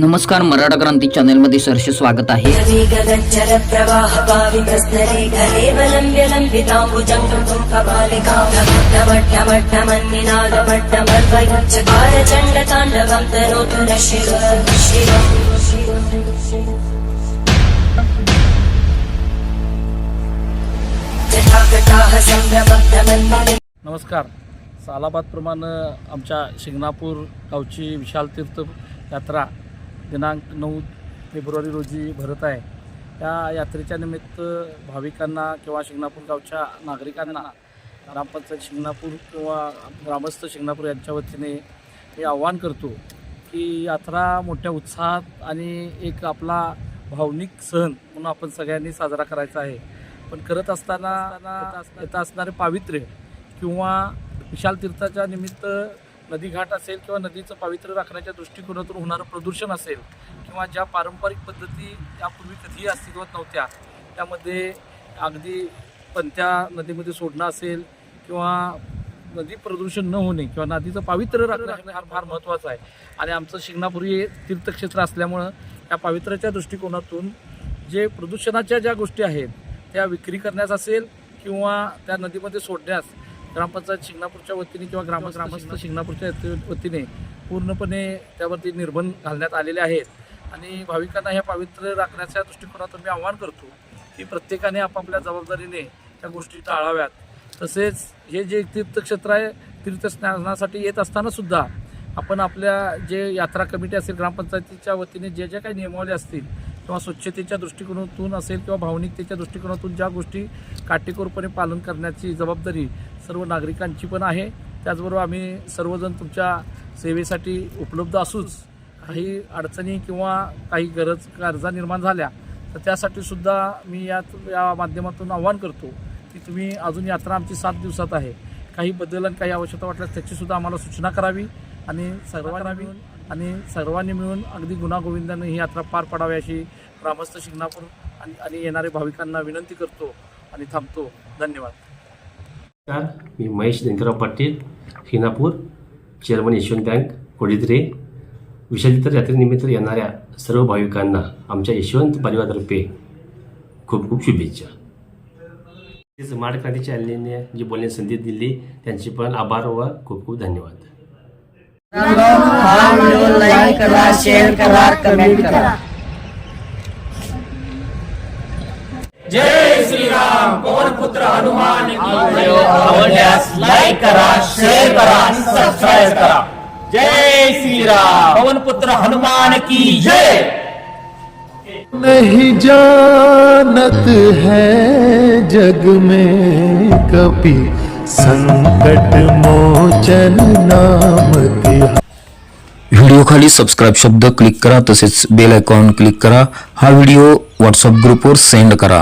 नमस्कार मराठा क्रांती चॅनलमध्ये सरसे स्वागत आहे. नमस्कार. सालाबाद प्रमाण आमच्या शिंगणापूर गावची विशाल तीर्थ यात्रा दिनांक नऊ फेब्रुवारी रोजी भरत आहे. या यात्रेच्या निमित्त भाविकांना किंवा शिंगणापूर गावच्या नागरिकांना ग्रामपंचायत शिंगणापूर किंवा ग्रामस्थ शिंगणापूर यांच्या वतीने मी आव्हान करतो की यात्रा मोठ्या उत्साहात आणि एक आपला भावनिक सण म्हणून आपण सगळ्यांनी साजरा करायचा आहे. पण करत असताना येत असणारे पावित्र्य किंवा विशाल तीर्थाच्या निमित्त नदीघाट असेल किंवा नदीचं पावित्र्य राखण्याच्या दृष्टिकोनातून होणारं प्रदूषण असेल किंवा ज्या पारंपरिक पद्धती यापूर्वी कधीही अस्तित्वात नव्हत्या त्यामध्ये अगदी पंथ्या नदीमध्ये सोडणं असेल किंवा नदी प्रदूषण न होणे किंवा नदीचं पावित्र्य राखणं हा फार महत्त्वाचं आहे. आणि आमचं शिंगणापुरी हे तीर्थक्षेत्र असल्यामुळं या पावित्र्याच्या दृष्टिकोनातून जे प्रदूषणाच्या ज्या गोष्टी आहेत त्या विक्री करण्यास असेल किंवा त्या नदीमध्ये सोडण्यास ग्रामपंचायत शिंगणापूरच्या वतीने किंवा ग्राम ग्रामस्थ शिंगणापूरच्या वती- वतीने पूर्णपणे त्यावरती निर्बंध घालण्यात आलेले आहेत. आणि भाविकांना हे पावित्र्य राखण्याच्या दृष्टिकोनातून मी आवाहन करतो की प्रत्येकाने आपापल्या जबाबदारीने त्या गोष्टी टाळाव्यात. तसेच हे जे तीर्थक्षेत्र आहे तीर्थस्नानासाठी येत असताना सुद्धा आपण आपल्या जे यात्रा कमिटी असेल ग्रामपंचायतीच्या वतीने जे जे काही नियमावली असतील किंवा स्वच्छतेच्या दृष्टिकोनातून असेल किंवा भावनिकतेच्या दृष्टिकोनातून ज्या गोष्टी काटेकोरपणे पालन करण्याची जबाबदारी सर्व नागरिकांची पण आहे. त्याचबरोबर आम्ही सर्वजण तुमच्या सेवेसाठी उपलब्ध असूच काही अडचणी किंवा काही गरज गरजा निर्माण झाल्या तर त्यासाठी सुद्धा मी यात या माध्यमातून आव्हान करतो की तुम्ही अजून यात्रा आमची सात दिवसात आहे. काही बदल आणि काही आवश्यकता वाटल्यास त्याचीसुद्धा आम्हाला सूचना करावी आणि सर्वांना मिळून आणि सर्वांनी मिळून अगदी गुणागोविंदाने ही यात्रा पार पाडावी अशी ग्रामस्थ शिंगणापूर आणि आणि येणाऱ्या भाविकांना विनंती करतो आणि थांबतो. धन्यवाद. मी महेश धनकरराव पाटील हिनापूर चेअरमन यशवंत बँक कोडिद्रे. विशालितर यात्रेनिमित्त येणाऱ्या सर्व भाविकांना आमच्या यशवंत परिवारातर्फे खूप खूप शुभेच्छा. तसेच स्मार्ट क्रांती चॅनलने जी बोलण्याची संधी दिली त्यांचे पण आभार व खूप खूप धन्यवाद. लाईक करा शेअर करा कमेंट करा आवडल्यास लाईक करा शेअर करा आणि सबस्क्राईब करा। जय श्रीराम। पवन पुत्र हनुमान की? जय। नहीं जानत है जग में कभी संकट मोचन नाम व्हिडिओ खाली सबस्क्राईब शब्द क्लिक करा तसेच बेल आयकॉन क्लिक करा हा वीडियो व्हिडिओ व्हॉट्सअप ग्रुपवर सेंड करा।